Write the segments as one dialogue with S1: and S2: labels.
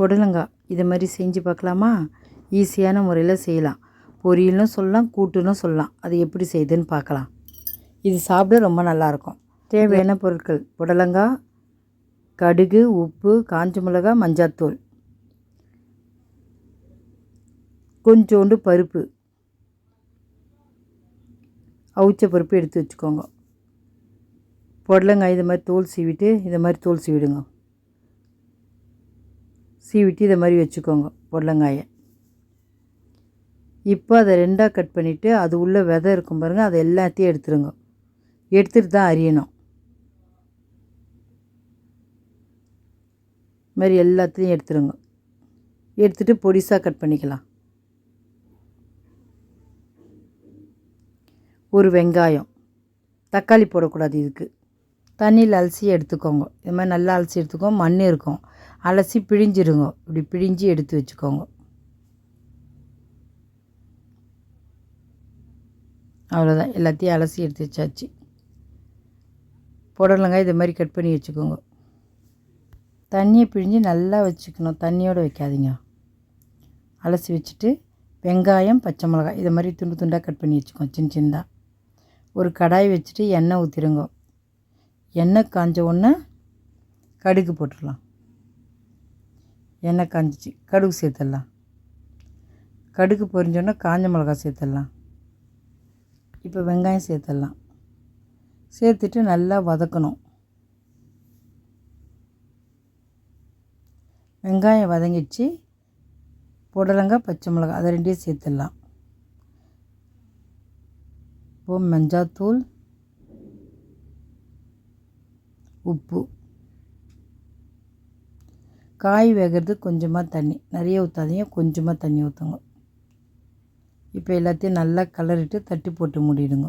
S1: புடலங்காய். இதை மாதிரி செஞ்சு பார்க்கலாமா? ஈஸியான முறையில் செய்யலாம். பொரியலும் சொல்லலாம் கூட்டுன்னு சொல்லலாம். அது எப்படி செய்யுதுன்னு பார்க்கலாம். இது சாப்பிட ரொம்ப நல்லாயிருக்கும் தேவையான பொருட்கள் புடலங்காய் கடுகு உப்பு காஞ்ச மிளகா மஞ்சாத்தூள் கொஞ்சோண்டு பருப்பு. அவிச்ச பருப்பு எடுத்து வச்சுக்கோங்க. புடலங்காய் இதை மாதிரி தோல் சீவிட்டு இதை மாதிரி தோல் சீவிடுங்க. சீவிட்டு இதை மாதிரி வச்சுக்கோங்க புடலங்காயை. இப்போ அதை ரெண்டாக கட் பண்ணிவிட்டு அது உள்ளே விதை இருக்கும் பாருங்கள் அதை எல்லாத்தையும் எடுத்துருங்க. எடுத்துகிட்டு தான் அரியணும். மாதிரி எல்லாத்தையும் எடுத்துருங்க. எடுத்துகிட்டு பொடிசாக கட் பண்ணிக்கலாம். ஒரு வெங்காயம். தக்காளி போடக்கூடாது இதுக்கு. தண்ணியில் அலசி எடுத்துக்கோங்க. இது மாதிரி நல்லா அலசி எடுத்துக்கோங்க. மண் இருக்கும். அலசி பிழிஞ்சிருங்க. இப்படி பிழிஞ்சு எடுத்து வச்சுக்கோங்க. அவ்வளோதான் எல்லாத்தையும் அலசி எடுத்து வச்சாச்சு. புடலங்காய் இது மாதிரி கட் பண்ணி வச்சுக்கோங்க. தண்ணியை பிழிஞ்சு நல்லா வச்சுக்கணும். தண்ணியோடு வைக்காதீங்க. அலசி வச்சுட்டு வெங்காயம் பச்சை மிளகாய் இதை மாதிரி துண்டு துண்டாக கட் பண்ணி வச்சுக்கோங்க. சின்ன சின்னதாக ஒரு கடாய் வச்சுட்டு எண்ணெய் ஊற்றிடுங்க எண்ணெய் காஞ்ச உடனே கடுகு போட்டுடலாம். எண்ணெய் காஞ்சிச்சு. கடுகு சேர்த்துடலாம். கடுகு பொரிஞ்சோன்னா காஞ்ச மிளகா சேர்த்துடலாம். இப்போ வெங்காயம் சேர்த்துடலாம். சேர்த்துட்டு நல்லா வதக்கணும். வெங்காயம் வதங்கிடுச்சு. புடலங்காய் பச்சை மிளகாய் அதை ரெண்டையும் சேர்த்துடலாம். இப்போ மஞ்சாத்தூள் உப்பு. காய் வேகிறதுக்கு கொஞ்சமாக தண்ணி. நிறைய ஊற்றாதீங்க கொஞ்சமாக தண்ணி ஊற்றுங்க இப்போ எல்லாத்தையும் நல்லா கலரிட்டு தட்டி போட்டு மூடிடுங்க.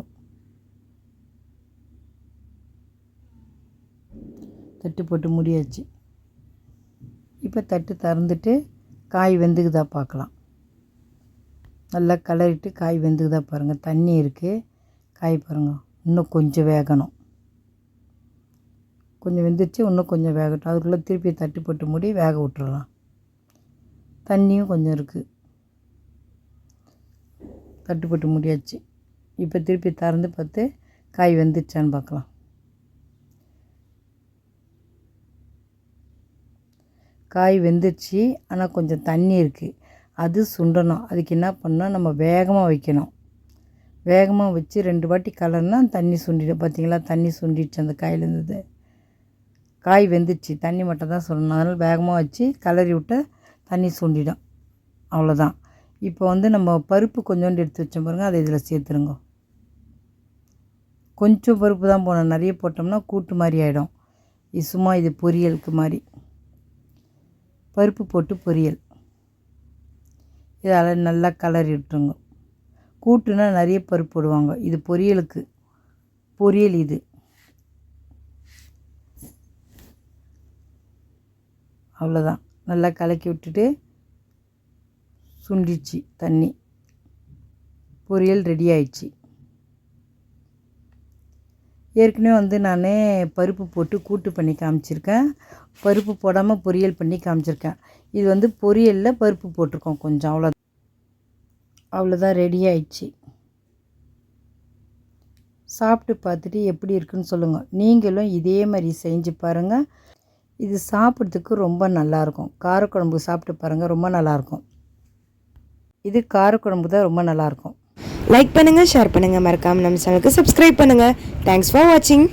S1: தட்டு போட்டு முடியாச்சு. இப்போ தட்டு திறந்துட்டு காய் வெந்துக்குதா பார்க்கலாம் நல்லா கலரிட்டு காய் வெந்துக்குதா பாருங்கள் தண்ணி இருக்குது காய் பாருங்கள் இன்னும் கொஞ்சம் வேகணும். கொஞ்சம் வெந்துருச்சு இன்னும் கொஞ்சம் வேகட்டும். அதுக்குள்ளே திருப்பி தட்டி போட்டு மூடி வேக விட்டுறலாம். தண்ணியும் கொஞ்சம் இருக்குது தட்டு போட்டு முடியாச்சு. இப்போ திருப்பி திறந்து பார்த்து காய் வெந்துருச்சான்னு பார்க்கலாம். காய் வெந்துருச்சு ஆனால் கொஞ்சம் தண்ணி இருக்குது அது சுண்டணும். அதுக்கு என்ன பண்ணால் நம்ம வேகமாக வைக்கணும். வேகமாக வச்சு ரெண்டு வாட்டி கலர்னால் தண்ணி சுண்டிடும். பார்த்தீங்களா தண்ணி சுண்டிடுச்சு அந்த காயிலேருந்து காய் வெந்துடுச்சு. தண்ணி மட்டும் தான் சொல்லணும். அதனால் வேகமாக வச்சு கலரி விட்டு தண்ணி சுண்டிடும். அவ்வளோதான் இப்போ வந்து நம்ம பருப்பு கொஞ்சோண்டு எடுத்து வச்சோம் பாருங்கள் அதை இதில் சேர்த்துருங்க. கொஞ்சம் பருப்பு தான் போடணும். நிறைய போட்டோம்னா கூட்டு மாதிரி ஆகிடும் இது சும்மா இது பொரியலுக்கு மாதிரி. பருப்பு போட்டு பொரியல். இதால் நல்லா கலரி விட்டுருங்க. கூட்டுனா நிறைய பருப்பு போடுவாங்க. இது பொரியலுக்கு. பொரியல் இது. அவ்வளோதான். நல்லா கலக்கி விட்டுட்டு சுண்டிச்சு தண்ணி. பொரியல் ரெடி ஆயிடுச்சு. ஏற்கனவே வந்து நான் பருப்பு போட்டு கூட்டு பண்ணி காமிச்சிருக்கேன். பருப்பு போடாமல் பொரியல் பண்ணி காமிச்சிருக்கேன். இது வந்து பொரியலில் பருப்பு போட்டிருக்கோம் கொஞ்சம் அவ்வளோ அவ்வளோதான் ரெடி ஆயிடுச்சு. சாப்பிட்டு பார்த்துட்டு எப்படி இருக்குன்னு சொல்லுங்கள் நீங்களும் இதே மாதிரி செஞ்சு பாருங்கள் இது சாப்பிட்றதுக்கு ரொம்ப நல்லாயிருக்கும். காரக்குழம்பு சாப்பிட்டு பாருங்கள் ரொம்ப நல்லாயிருக்கும். இது காரக்குழம்பு தான் ரொம்ப நல்லாயிருக்கும்.
S2: லைக் பண்ணுங்கள் ஷேர் பண்ணுங்கள் மறக்காமல் நம்ம சேனலுக்கு சப்ஸ்கிரைப் பண்ணுங்கள் தேங்க்ஸ் ஃபார் வாட்சிங்